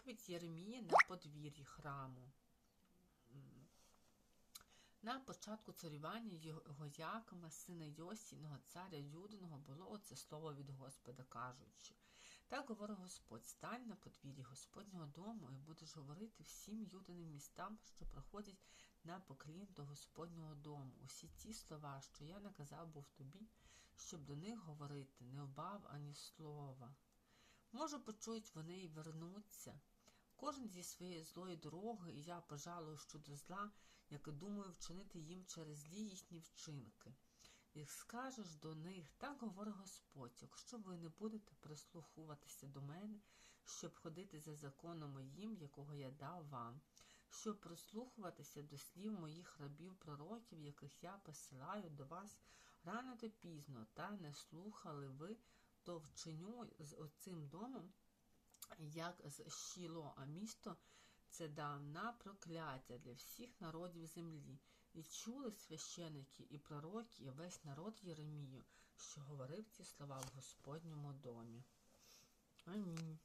Проповідь Єремії на подвір'ї храму. На початку царювання Йогоякима, сина Йосіного, царя Юдиного, було оце слово від Господа, кажучи. Так говорить Господь, стань на подвір'ї Господнього дому і будеш говорити всім юдиним містам, що проходять на поклін до Господнього дому. Усі ті слова, що я наказав був тобі, щоб до них говорити, не вбав ані слова. Може, почують вони і вернуться. Кожен зі своєї злої дороги, і я пожалую щодо зла, яке думаю вчинити їм через злі їхні вчинки. І скажеш до них, так говорить Господь, якщо ви не будете прислухуватися до мене, щоб ходити за законом моїм, якого я дав вам, щоб прислухуватися до слів моїх рабів пророків, яких я посилаю до вас рано та пізно, та не слухали ви, то вчиню з оцим домом, як з щіло, а місто це давна прокляття для всіх народів землі. І чули священики і пророки, і весь народ Єремію, що говорив ці слова в Господньому домі. Амінь.